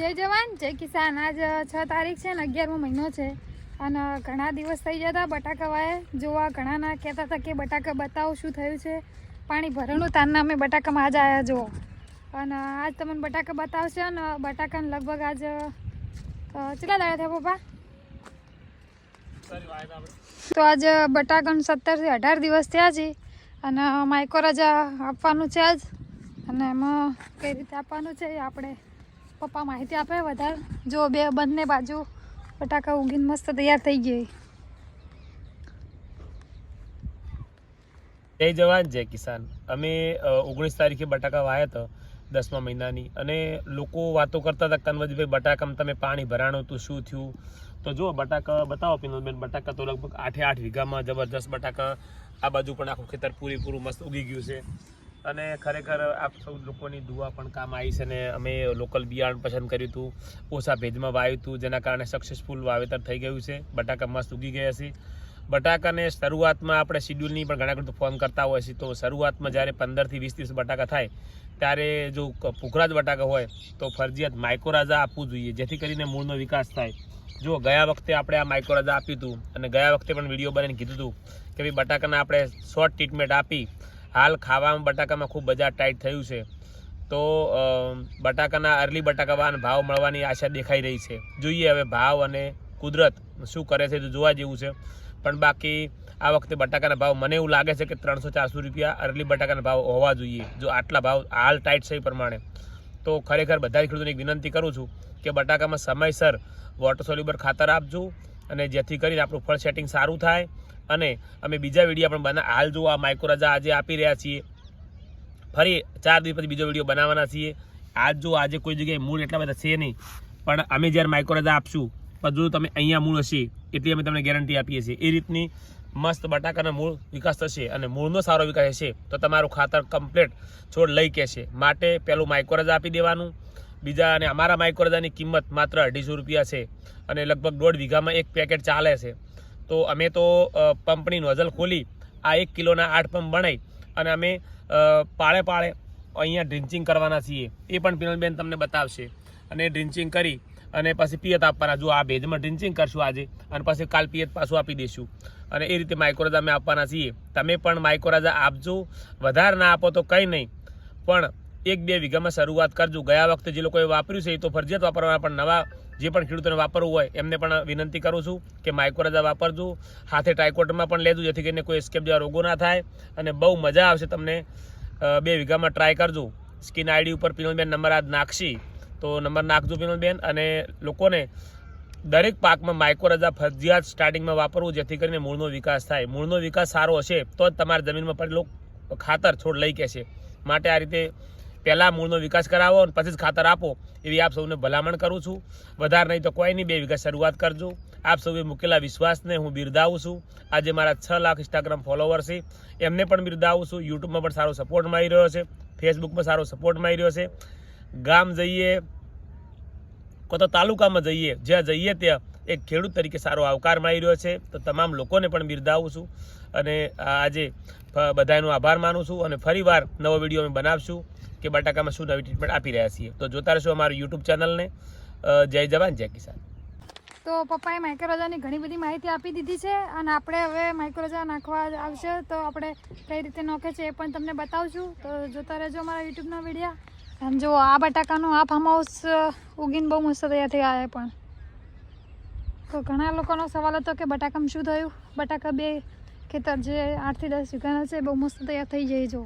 જય જવાન, જય કિસાન. આજ છ તારીખ છે ને, અગિયારમો મહિનો છે. અને ઘણા દિવસ થઈ જતા બટાકા વાય જોવા ઘણાના કહેતા હતા કે બટાકા બતાવો શું થયું છે. પાણી ભરેલું તારના અમે બટાકામાં આજ આવ્યા જુઓ. અને, આજ તમને બટાકા બતાવશે અને બટાકાને લગભગ આજ કેટલા દાડા થયા પપ્પા? તો આજ બટાકાનું સત્તરથી અઢાર દિવસ થયા છે. અને માઇકો રજા આપવાનું છે આજ. અને, એમાં કઈ રીતે આપવાનું છે આપણે પપ્પા માહિતી આપે વધારે. જો બે બંને બાજુ બટાકા ઉગીને મસ્ત તૈયાર થઈ ગઈ. જય જવાન જય કિસાન. અમે ઓગણીસ તારીખે બટાકા વાયા હતા દસમા મહિનાની. અને લોકો વાતો કરતા હતા, કનવજભાઈ, બટાકામાં તમે પાણી ભરાણું હતું શું થયું? તો જુઓ, બટાકા બતાવો પિનલબેન બટાકા તો લગભગ આઠે આઠ વીઘામાં જબરજસ્ત બટાકા આ બાજુ પણ આખું ખેતર પૂરેપૂરું મસ્ત ઉગી ગયું છે. અને ખરેખર આપ સૌ લોકોની દુઆ પણ કામ આવી છે અને અમે લોકલ બિયારણ પસંદ કર્યું હતું, ઓછા ભેજમાં વાવ્યું હતું, જેના કારણે સક્સેસફુલ વાવેતર થઈ ગયું છે. બટાકા મસ્ત ઉગી ગયા છે. બટાકાને શરૂઆતમાં આપણે શિડ્યુલની પણ ઘણા બધું ફોન કરતા હોય છે. તો શરૂઆતમાં જ્યારે પંદરથી વીસ દિવસ બટાકા થાય, ત્યારે જો પુખરા પુખરાજ બટાકા હોય, તો ફરજિયાત માઇકોરાજા આપવું જોઈએ, જેથી કરીને મૂળનો વિકાસ થાય. જો ગયા વખતે આપણે આ માઇકોરાજા આપ્યું હતું, અને ગયા વખતે પણ વીડિયો બનાવીને કીધું હતું કે ભાઈ બટાકાને આપણે શોર્ટ ટ્રીટમેન્ટ આપી હાલ ખાવામાં બટાકામાં ખૂબ બજાર ટાઈટ થયું છે. તો બટાકાના અર્લી બટાકાવાન ભાવ મળવાની આશા દેખાઈ રહી છે. જોઈએ હવે ભાવ અને કુદરત શું કરે છે તો જોવા જેવું છે. પણ બાકી આ વખતે બટાકાના ભાવ મને એવું લાગે છે કે ત્રણસો ચારસો રૂપિયા અર્લી બટાકાના ભાવ હોવા જોઈએ. જો આટલા ભાવ હાલ ટાઈટ છે એ પ્રમાણે. તો ખરેખર બધા ખેડૂતોને વિનંતી કરું છું કે બટાકામાં સમયસર વોટર સોલ્યુબર ખાતર આપજો અને જેથી કરીને આપણું ફળ સેટિંગ સારું થાય અને અમે બીજા વીડિયો પણ બના હાલ જો આ માઇક્રોરાજા આજે આપી રહ્યા છીએ. ફરી ચાર દિવસ પછી બીજો વીડિયો બનાવવાના છીએ. આજ જો આજે કોઈ જગ્યાએ મૂળ એટલા બધા છે નહીં. પણ અમે જ્યારે માઇક્રોરાજા આપશું, પણ જો તમે અહીંયા મૂળ હશે, એટલી અમે તમને ગેરંટી આપીએ છીએ. એ રીતની મસ્ત બટાકાનો મૂળ વિકાસ થશે અને મૂળનો સારો વિકાસ હશે, તો તમારું ખાતર કમ્પ્લેટ છોડ લઈ કહેશે. માટે પહેલું માઇક્રોરાજા આપી દેવાનું. બીજા અને અમારા માઇક્રોરાજાની કિંમત માત્ર અઢીસો રૂપિયા છે અને લગભગ દોઢ વીઘામાં એક પેકેટ ચાલે છે. તો અમે તો પંપની નોઝલ ખોલી, આ એક કિલોના આઠ પંપ બનાવી અને અમે પાળે પાળે અહીંયા ડ્રિન્ચિંગ કરવાના છીએ. એ પણ પિનલબેન તમને બતાવશે. અને ડ્રિન્ચિંગ કરી અને પછી પિયત આપવાના. જો આ ભેજમાં ડ્રિન્ચિંગ કરશું આજે અને પછી કાલ પિયત પાછું આપી દઈશું. અને એ રીતે માઇક્રોરાજા અમે આપવાના છીએ. તમે પણ માઇક્રોરાજા આપજો. વધારે ના આપો તો કંઈ નહીં. પણ એક બે વીઘામાં શરૂઆત કરજો. ગયા વખતે જે લોકોએ વાપર્યું છે એ તો ફરજિયાત વાપરવાના, પણ નવા જે પણ ખેડૂતોને વાપરવું હોય એમને પણ વિનંતી કરું છું કે માઇક્રોરાજા વાપરજો. હાથે ટ્રાયકોટમાં પણ લેજો, જેથી કરીને કોઈ એસ્કેપ જેવા રોગો ના થાય અને બહુ મજા આવશે તમને બે વીઘામાં ટ્રાય કરજો. સ્કિન આઈડી ઉપર પિનલબેન નંબર આજ નાખશી. તો નંબર નાખજો પિનલબેન અને લોકોને દરેક પાકમાં માઇક્રોરાજા ફરજિયાત સ્ટાર્ટિંગમાં વાપરવું, જેથી કરીને મૂળનો વિકાસ થાય. મૂળનો વિકાસ સારો હશે, તો જ તમારા જમીનમાં પડેલો ખાતર છોડ લઈ કહેશે માટે આ રીતે પહેલાં મૂળનો વિકાસ કરાવો અને પછી જ ખાતર આપો, એવી આપ સૌને ભલામણ કરું છું. વધારે નહીં તો કોઈ નહીં, બે વીઘા શરૂઆત કરજો. આપ સૌએ મૂકેલા વિશ્વાસને હું બિરદાવું છું. આજે મારા છ લાખ ઇન્સ્ટાગ્રામ ફોલોવર છે. એમને પણ બિરદાવું છું. યુટ્યુબમાં પણ સારો સપોર્ટ મળી રહ્યો છે. ફેસબુકમાં સારો સપોર્ટ મળી રહ્યો છે. ગામ જઈએ કો તો તાલુકામાં જઈએ, જ્યાં જઈએ ત્યાં એક ખેડૂત તરીકે સારો આવકાર મળી રહ્યો છે. તો તમામ લોકોને પણ બિરદાવું છું. અને આજે બધાનો આભાર માનું છું. અને ફરીવાર નવો વીડિયો અમે બનાવશું. કે બટાકામાં શું નવી ટ્રીટમેન્ટ આપી રહ્યા છીએ. તો જોતા રહેશો અમારું યુટ્યુબ ચેનલને જય જવાન, જય કિસાન. તો પપ્પાએ માઇક્રોજાની ઘણી બધી માહિતી આપી દીધી છે અને આપણે હવે માઇક્રોરાજા નાખવા આવશે. તો આપણે કઈ રીતે નોખે છે એ પણ તમને બતાવશું. તો જોતા રહેજો અમારા યુટ્યુબના વીડિયો અને જો આ બટાકાનું આ ફાર્મ હાઉસ ઉગીને બહુ મસ્ત તૈયાર થઈ આવે પણ. તો ઘણા લોકોનો સવાલ હતો કે બટાકામાં શું થયું? બટાકા બે ખેતર જે આઠથી દસ વીઘાના છે, બહુ મસ્ત તૈયાર થઈ જાય જો